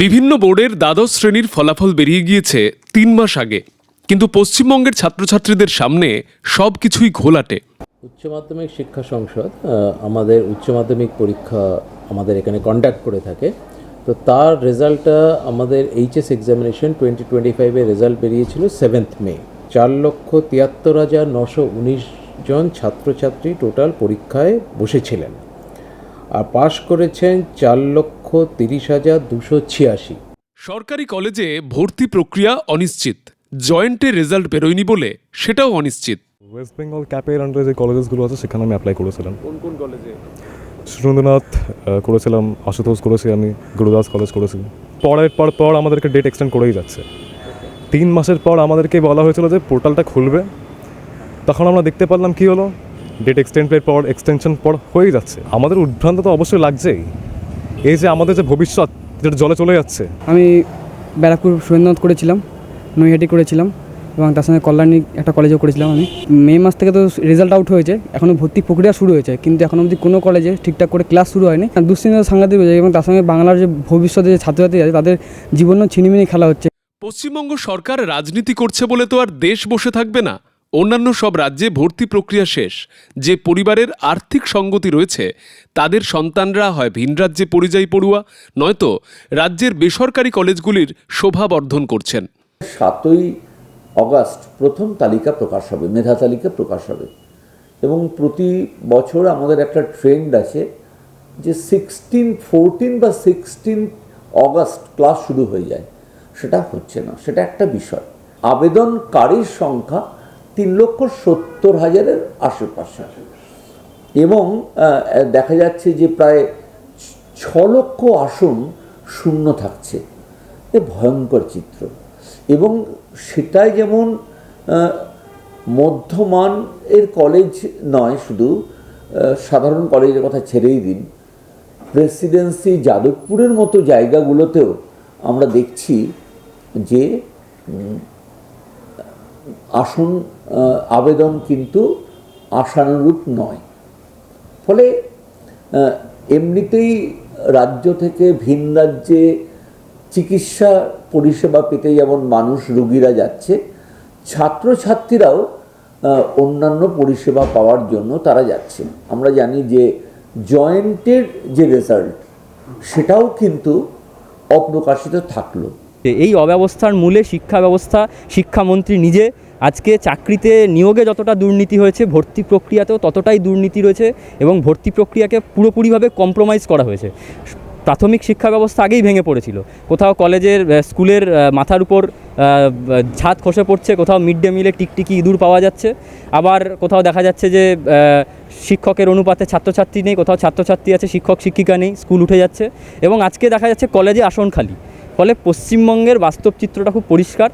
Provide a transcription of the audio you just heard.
বিভিন্ন বোর্ডের দ্বাদশ শ্রেণির ফলাফল বেরিয়ে গিয়েছে তিন মাস আগে। কিন্তু পশ্চিমবঙ্গের ছাত্রছাত্রীদের সামনে সব কিছুই ঘোলাটে। উচ্চ মাধ্যমিক শিক্ষা সংসদ আমাদের উচ্চ মাধ্যমিক পরীক্ষা আমাদের এখানে কন্ডাক্ট করে থাকে। তো তার রেজাল্টটা আমাদের এইচএস এক্সামিনেশন টোয়েন্টি টোয়েন্টি ফাইভের রেজাল্ট বেরিয়েছিল সেভেন্থ মে চার লক্ষ তিয়াত্তর হাজার নশো উনিশ জন ছাত্রছাত্রী টোটাল পরীক্ষায় বসেছিলেন। আর পাশ করেছেন চার লক্ষ তিরিশ হাজার দুশো ছিয়াশি। সরকারি কলেজে ভর্তি প্রক্রিয়া অনিশ্চিত। জয়েন্টের রেজাল্ট বেরোয়নি বলে সেটাও অনিশ্চিত। ওয়েস্ট বেঙ্গল ক্যাপের আন্ডারে যে কলেজেসগুলো আছে সেখানে আমি অ্যাপ্লাই করেছিলাম। কোন কোন কলেজে সুরেন্দ্রনাথ করেছিলাম আশুতোষ করেছি আমি গুরুদাস কলেজ করেছি। পরের পর পর আমাদেরকে ডেট এক্সটেন্ড করেই যাচ্ছে। তিন মাসের পর আমাদেরকে বলা হয়েছিল যে পোর্টালটা খুলবে। তখন আমরা দেখতে পারলাম কি হলো? ডেট এক্সটেন্ডের পর এক্সটেনশন পর হয়েই যাচ্ছে। আমাদের উদ্ভ্রান্ত তো অবশ্যই লাগছেই। এই যে আমাদের যে ভবিষ্যৎ যেটা জলে চলে যাচ্ছে। আমি ব্যারাকপুর সুরেন্দ্রনাথ করেছিলাম নৈহাটি করেছিলাম এবং তার সঙ্গে কল্যাণী একটা কলেজেও করেছিলাম আমি। মে মাস থেকে তো রেজাল্ট আউট হয়েছে এখনও ভর্তি প্রক্রিয়া শুরু হয়েছে কিন্তু এখন অবধি কোনো কলেজে ঠিকঠাক করে ক্লাস শুরু হয়নি। দুশ্চিন্তা সাংঘাতিক হয়েছে এবং তার সঙ্গে বাংলার যে ভবিষ্যতে যে ছাত্রছাত্রী আছে তাদের জীবনও ছিনিমিনি খেলা হচ্ছে। পশ্চিমবঙ্গ সরকার রাজনীতি করছে বলে তো আর দেশ বসে থাকবে না। অন্যান্য সব রাজ্যে ভর্তি প্রক্রিয়া শেষ। যে পরিবারের আর্থিক সঙ্গতি রয়েছে, তাদের সন্তানরা হয় ভিন রাজ্যে পরিযায়ী পড়ুয়া, নয়তো রাজ্যের বেসরকারি কলেজগুলির শোভা বর্ধন করছেন। সাতই অগাস্ট প্রথম তালিকা প্রকাশ হবে, মেধা তালিকা প্রকাশ হবে। এবং প্রতি বছর আমাদের একটা ট্রেন্ড আছে যে সিক্সটিন ফোরটিন বা সিক্সটিন অগাস্ট ক্লাস শুরু হয়ে যায়। সেটা হচ্ছে না, সেটা একটা বিষয়। আবেদনকারীর সংখ্যা তিন লক্ষ সত্তর হাজারের আশেপাশে। এবং দেখা যাচ্ছে যে প্রায় ছ- লক্ষ আসন শূন্য থাকছে। এ ভয়ঙ্কর চিত্র। এবং সেটাই যেমন মধ্যমান এর কলেজ নয় শুধু সাধারণ কলেজের কথা ছেড়েই দিন। প্রেসিডেন্সি যাদবপুরের মতো জায়গাগুলোতেও আমরা দেখছি যে আসন আবেদন কিন্তু আশানুরূপ নয়। ফলে এমনিতেই রাজ্য থেকে ভিন রাজ্যে চিকিৎসা পরিষেবা পেতে যেমন মানুষ, রুগীরা যাচ্ছে, ছাত্রছাত্রীরাও অন্যান্য পরিষেবা পাওয়ার জন্য তারা যাচ্ছে। আমরা জানি যে জয়েন্টের যে রেজাল্ট, সেটাও কিন্তু অপ্রকাশিত থাকল। যে এই অব্যবস্থার মূলে শিক্ষা ব্যবস্থা, শিক্ষামন্ত্রী নিজে আজকে চাকরিতে নিয়োগে যতটা দুর্নীতি হয়েছে, ভর্তি প্রক্রিয়াতেও ততটাই দুর্নীতি রয়েছে এবং ভর্তি প্রক্রিয়াকে পুরোপুরিভাবে কম্প্রোমাইজ করা হয়েছে। প্রাথমিক শিক্ষা ব্যবস্থা আগেই ভেঙে পড়েছিল। কোথাও কলেজের স্কুলের মাথার উপর ছাদ খসে পড়ছে, কোথাও মিড ডে মিলে টিকটিকি ইঁদুর পাওয়া যাচ্ছে। আবার কোথাও দেখা যাচ্ছে যে শিক্ষকের অনুপাতে ছাত্রছাত্রী নেই, কোথাও ছাত্রছাত্রী আছে, শিক্ষক, শিক্ষিকা নেই, স্কুল উঠে যাচ্ছে এবং আজকে দেখা যাচ্ছে কলেজে আসন খালি। ফলে পশ্চিমবঙ্গের বাস্তব চিত্রটা খুব পরিষ্কার।